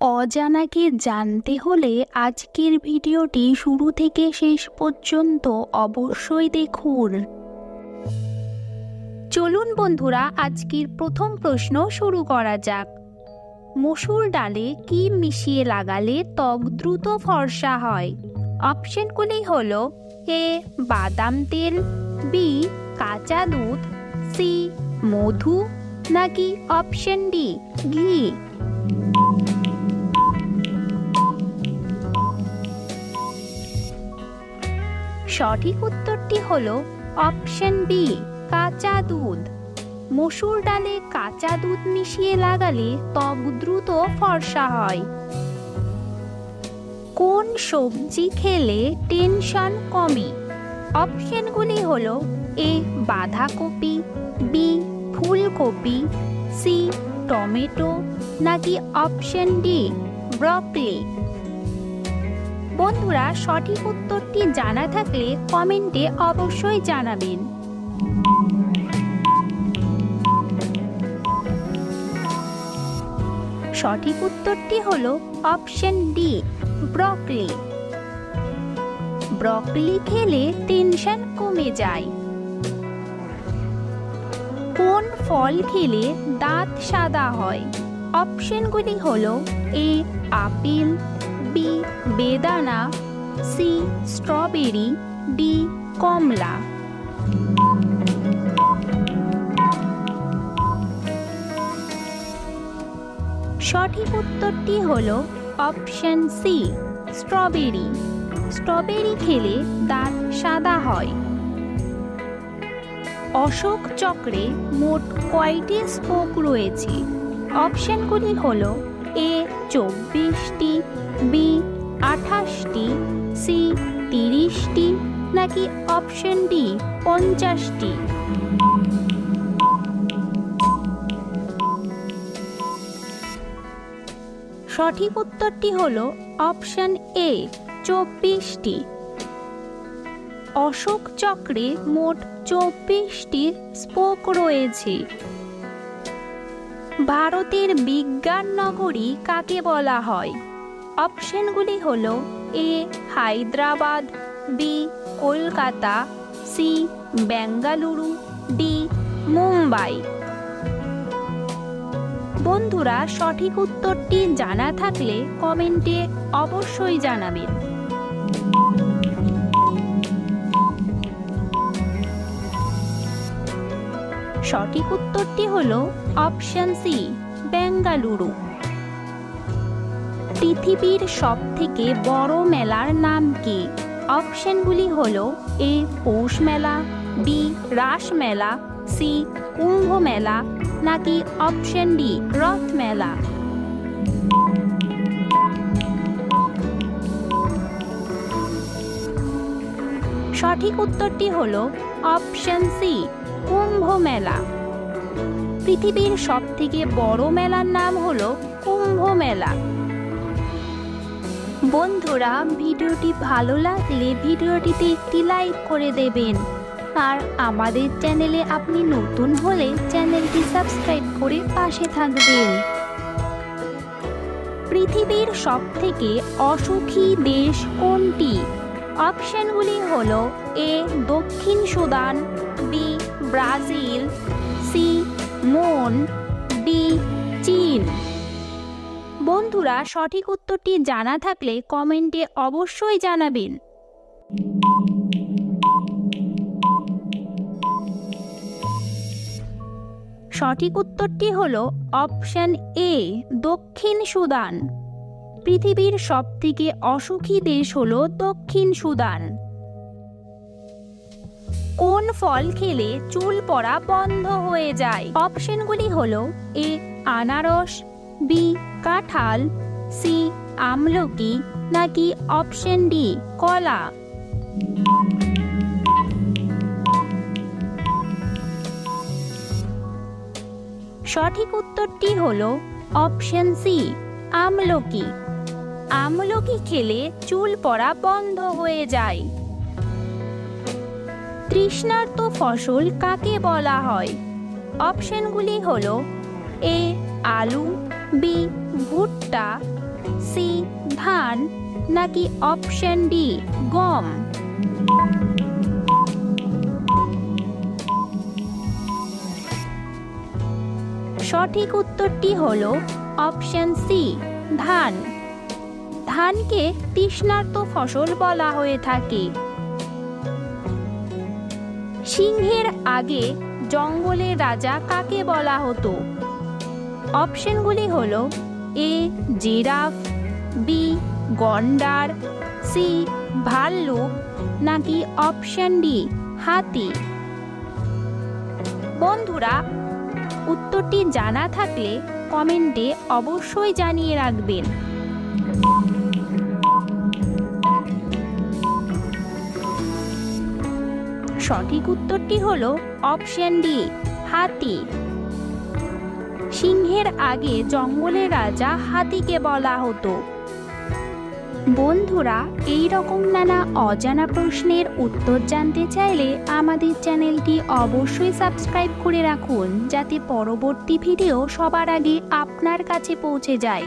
অজানাকে জানতে হলে আজকের ভিডিওটি শুরু থেকে শেষ পর্যন্ত অবশ্যই দেখুন। চলুন বন্ধুরা, আজকের প্রথম প্রশ্ন শুরু করা যাক। মসুর ডালে কি মিশিয়ে লাগালে ত্বক দ্রুত ফর্সা হয়? অপশনগুলি হল এ, বাদাম তেল, বি, কাঁচা দুধ, সি, মধু, নাকি অপশন ডি, ঘি? সঠিক উত্তরটি হলো অপশন বি, কাঁচা দুধ। মসুর ডালে কাঁচা দুধ মিশিয়ে লাগালে ত্বক দ্রুত ফর্সা হয়। কোন সবজি খেলে টেনশন কমে? অপশনগুলি হল এ, বাঁধাকপি, বি, ফুলকপি, সি, টমেটো, নাকি অপশন ডি, ব্রকলি। বন্ধুরা সঠিক উত্তরটি জানা থাকলে কমেন্টে অবশ্যই জানাবেন। সঠিক উত্তরটি হল অপশন ডি, ব্রকলি। ব্রকলি খেলে টেনশন কমে যায়। কোন ফল খেলে দাঁত সাদা হয়? অপশনগুলি হল এ, আপেল বি, বেদানা, সি, স্ট্রবেরি, ডি, কমলা। সঠিক উত্তরটি হলো অপশন সি, স্ট্রবেরি। স্ট্রবেরি খেলে দাঁত সাদা হয়। অশোক চক্রে মোট কয়টি স্পোক রয়েছে? অপশনগুলি হলো এ চব্বিশটি, বি আঠাশটি, সি তিরিশটি, নাকি অপশন ডি পঞ্চাশটি? সঠিক উত্তরটি হল অপশন এ, চব্বিশটি। অশোক চক্রে মোট চব্বিশটি স্পোক রয়েছে। ভারতের বিজ্ঞান নগরী কাকে বলা হয়? অপশনগুলি হল A, Hyderabad, B, Kolkata, C, Bengaluru, D, Mumbai. বন্ধুরা, সঠিক উত্তরটি জানা থাকলে কমেন্টে অবশ্যই জানাবেন। সঠিক উত্তরটি হল অপশন সি, বেঙ্গালুরু। পৃথিবীর সব থেকে বড় মেলার নাম কি? অপশনগুলি হল এ, পৌষ মেলা, বি, রাস মেলা, সি, কুম্ভ মেলা, নাকি অপশন ডি, রথ মেলা। সঠিক উত্তরটি হল অপশন সি, কুম্ভ মেলা। পৃথিবীর সব থেকে বড় মেলার নাম হলো কুম্ভ মেলা। বন্ধুরা, ভিডিওটি ভালো লাগলে ভিডিওটিতে একটি লাইক করে দেবেন। আর আমাদের চ্যানেলে আপনি নতুন হলে চ্যানেলটি সাবস্ক্রাইব করে পাশে থাকবেন। পৃথিবীর সব থেকে অসুখী দেশ কোনটি? অপশনগুলি হলো এ, দক্ষিণ সুদান, বি, ব্রাজিল, সি, মন, ডি, চীন। বন্ধুরা, সঠিক উত্তরটি জানা থাকলে কমেন্টে অবশ্যই জানাবেন। সঠিক উত্তরটি হল অপশন এ, দক্ষিণ সুদান। পৃথিবীর সবথেকে অসুখী দেশ হল দক্ষিণ সুদান। কোন ফল খেলে চুল পড়া বন্ধ হয়ে যায়? অপশনগুলি হল এ, আনারস, বি, কাঁঠাল, সি, আমলকি নাকি অপশন ডি, কলা। সঠিক উত্তরটি হল অপশন সি, আমলকি। আমলকি খেলে চুল পড়া বন্ধ হয়ে যায়। তৃষ্ণার্ত ফসল কাকে বলা হয়? অপশনগুলি হল এ, আলু, বি, ভুট্টা, সি, ধান, নাকি অপশন ডি, গম? সঠিক উত্তরটি হল অপশন সি, ধান। ধানকে তৃষ্ণার্ত ফসল বলা হয়ে থাকে। সিংহের আগে জঙ্গলের রাজা কাকে বলা হতো? অপশনগুলি হল এ জিরাফ বি গন্ডার সি ভাল্লুক, নাকি অপশন ডি হাতি? বন্ধুরা, উত্তরটি জানা থাকলে কমেন্টে অবশ্যই জানিয়ে রাখবেন। সঠিক উত্তরটি হল অপশন ডি, হাতি। সিংহের আগে জঙ্গলের রাজা হাতিকে বলা হতো। বন্ধুরা এই রকম নানা অজানা প্রশ্নের উত্তর জানতে চাইলে আমাদের চ্যানেলটি অবশ্যই সাবস্ক্রাইব করে রাখুন, যাতে পরবর্তী ভিডিও সবার আগে আপনার কাছে পৌঁছে যায়।